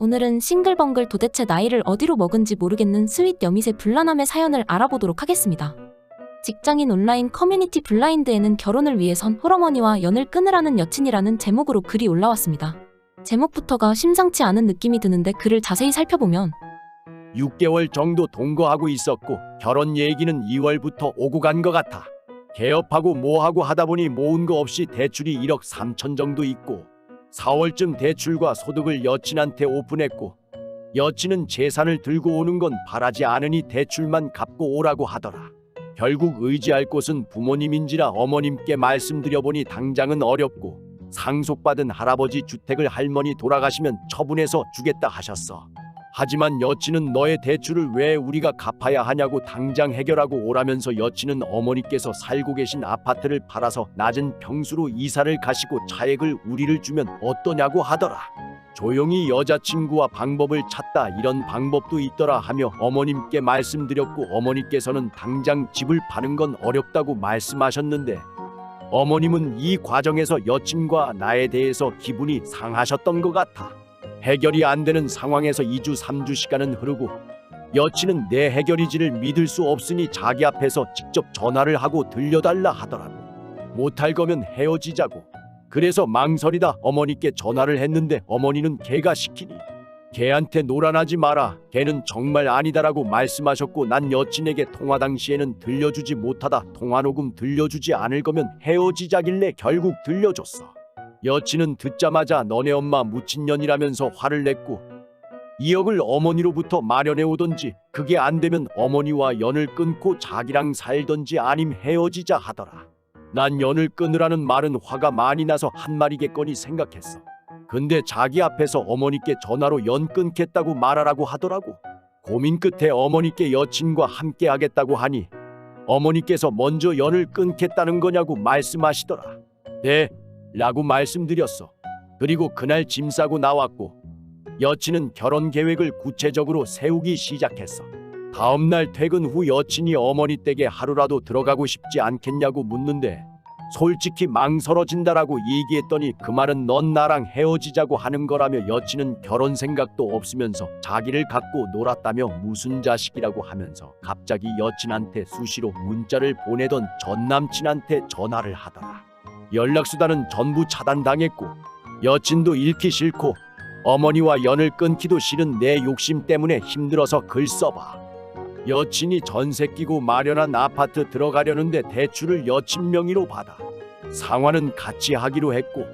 오늘은 싱글벙글 도대체 나이를 어디로 먹은지 모르겠는 스윗 여밋의 불란함의 사연을 알아보도록 하겠습니다. 직장인 온라인 커뮤니티 블라인드에는 결혼을 위해선 홀어머니와 연을 끊으라는 여친이라는 제목으로 글이 올라왔습니다. 제목부터가 심상치 않은 느낌이 드는데 글을 자세히 살펴보면 6개월 정도 동거하고 있었고 결혼 얘기는 2월부터 오고 간 것 같아. 개업하고 뭐하고 하다 보니 모은 거 없이 대출이 1억 3천 정도 있고 4월쯤 대출과 소득을 여친한테 오픈했고 여친은 재산을 들고 오는 건 바라지 않으니 대출만 갚고 오라고 하더라. 결국 의지할 곳은 부모님인지라 어머님께 말씀드려보니 당장은 어렵고 상속받은 할아버지 주택을 할머니 돌아가시면 처분해서 주겠다 하셨어. 하지만 여친은 너의 대출을 왜 우리가 갚아야 하냐고 당장 해결하고 오라면서 여친은 어머니께서 살고 계신 아파트를 팔아서 낮은 평수로 이사를 가시고 차액을 우리를 주면 어떠냐고 하더라. 조용히 여자친구와 방법을 찾다 이런 방법도 있더라 하며 어머님께 말씀드렸고 어머니께서는 당장 집을 파는 건 어렵다고 말씀하셨는데 어머님은 이 과정에서 여친과 나에 대해서 기분이 상하셨던 것 같아. 해결이 안 되는 상황에서 2주 3주 시간은 흐르고 여친은 내 해결이지를 믿을 수 없으니 자기 앞에서 직접 전화를 하고 들려달라 하더라고. 못할 거면 헤어지자고. 그래서 망설이다 어머니께 전화를 했는데 어머니는 걔가 시키니 걔한테 노란하지 마라. 걔는 정말 아니다라고 말씀하셨고 난 여친에게 통화 당시에는 들려주지 못하다 통화 녹음 들려주지 않을 거면 헤어지자길래 결국 들려줬어. 여친은 듣자마자 너네 엄마 무친년이라면서 화를 냈고 2억을 어머니로부터 마련해 오던지 그게 안 되면 어머니와 연을 끊고 자기랑 살던지 아님 헤어지자 하더라. 난 연을 끊으라는 말은 화가 많이 나서 한 말이겠거니 생각했어. 근데 자기 앞에서 어머니께 전화로 연 끊겠다고 말하라고 하더라고. 고민 끝에 어머니께 여친과 함께 하겠다고 하니 어머니께서 먼저 연을 끊겠다는 거냐고 말씀하시더라. 네, 라고 말씀드렸어. 그리고 그날 짐 싸고 나왔고 여친은 결혼 계획을 구체적으로 세우기 시작했어. 다음 날 퇴근 후 여친이 어머니 댁에 하루라도 들어가고 싶지 않겠냐고 묻는데 솔직히 망설어진다라고 얘기했더니 그 말은 넌 나랑 헤어지자고 하는 거라며 여친은 결혼 생각도 없으면서 자기를 갖고 놀았다며 무슨 자식이라고 하면서 갑자기 여친한테 수시로 문자를 보내던 전 남친한테 전화를 하더라. 연락수단은 전부 차단당했고 여친도 잃기 싫고 어머니와 연을 끊기도 싫은 내 욕심 때문에 힘들어서 글 써봐. 여친이 전세 끼고 마련한 아파트 들어가려는데 대출을 여친 명의로 받아. 상환은 같이 하기로 했고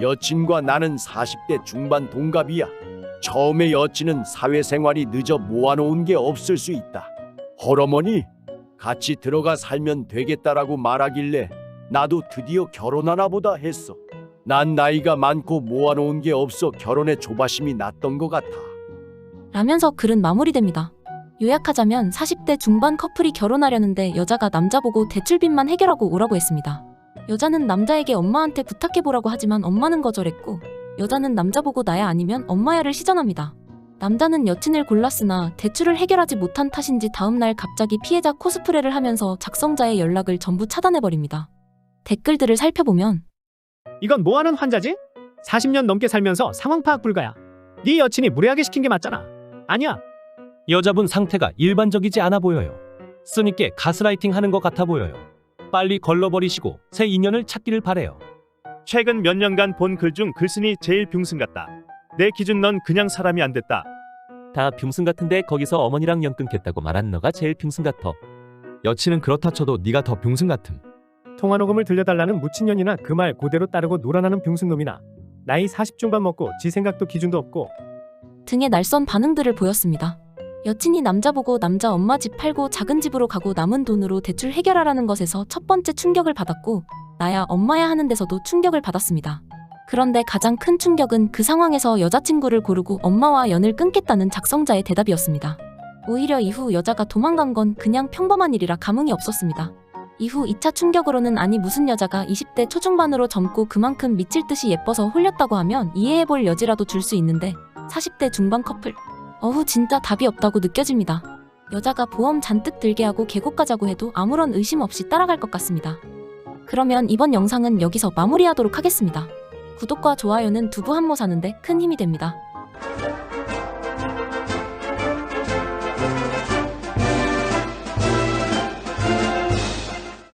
여친과 나는 40대 중반 동갑이야. 처음에 여친은 사회생활이 늦어 모아놓은 게 없을 수 있다. 헐어머니 같이 들어가 살면 되겠다라고 말하길래 나도 드디어 결혼하나 보다 했어. 난 나이가 많고 모아놓은 게 없어 결혼에 조바심이 났던 것 같아. 라면서 글은 마무리됩니다. 요약하자면 40대 중반 커플이 결혼하려는데 여자가 남자 보고 대출빚만 해결하고 오라고 했습니다. 여자는 남자에게 엄마한테 부탁해보라고 하지만 엄마는 거절했고 여자는 남자 보고 나야 아니면 엄마야를 시전합니다. 남자는 여친을 골랐으나 대출을 해결하지 못한 탓인지 다음날 갑자기 피해자 코스프레를 하면서 작성자의 연락을 전부 차단해버립니다. 댓글들을 살펴보면 이건 뭐하는 환자지? 40년 넘게 살면서 상황 파악 불가야. 네 여친이 무례하게 시킨 게 맞잖아. 아니야. 여자분 상태가 일반적이지 않아 보여요. 쓰니께 가스라이팅 하는 것 같아 보여요. 빨리 걸러버리시고 새 인연을 찾기를 바래요. 최근 몇 년간 본 글 중 글쓴이 제일 빙승 같다. 내 기준 넌 그냥 사람이 안 됐다. 다 빙승 같은데 거기서 어머니랑 연 끊겠다고 말한 너가 제일 빙승 같아. 여친은 그렇다 쳐도 네가 더 병승 같음. 통화 녹음을 들려달라는 무친년이나 그 말 그대로 따르고 놀아나는 병승놈이나 나이 40 중반 먹고 지 생각도 기준도 없고 등의 날선 반응들을 보였습니다. 여친이 남자 보고 남자 엄마 집 팔고 작은 집으로 가고 남은 돈으로 대출 해결하라는 것에서 첫 번째 충격을 받았고 나야 엄마야 하는 데서도 충격을 받았습니다. 그런데 가장 큰 충격은 그 상황에서 여자친구를 고르고 엄마와 연을 끊겠다는 작성자의 대답이었습니다. 오히려 이후 여자가 도망간 건 그냥 평범한 일이라 감흥이 없었습니다. 이후 2차 충격으로는 아니 무슨 여자가 20대 초중반으로 젊고 그만큼 미칠 듯이 예뻐서 홀렸다고 하면 이해해볼 여지라도 줄 수 있는데 40대 중반 커플 어후 진짜 답이 없다고 느껴집니다. 여자가 보험 잔뜩 들게 하고 계곡 가자고 해도 아무런 의심 없이 따라갈 것 같습니다. 그러면 이번 영상은 여기서 마무리하도록 하겠습니다. 구독과 좋아요는 두부 한모 사는데 큰 힘이 됩니다.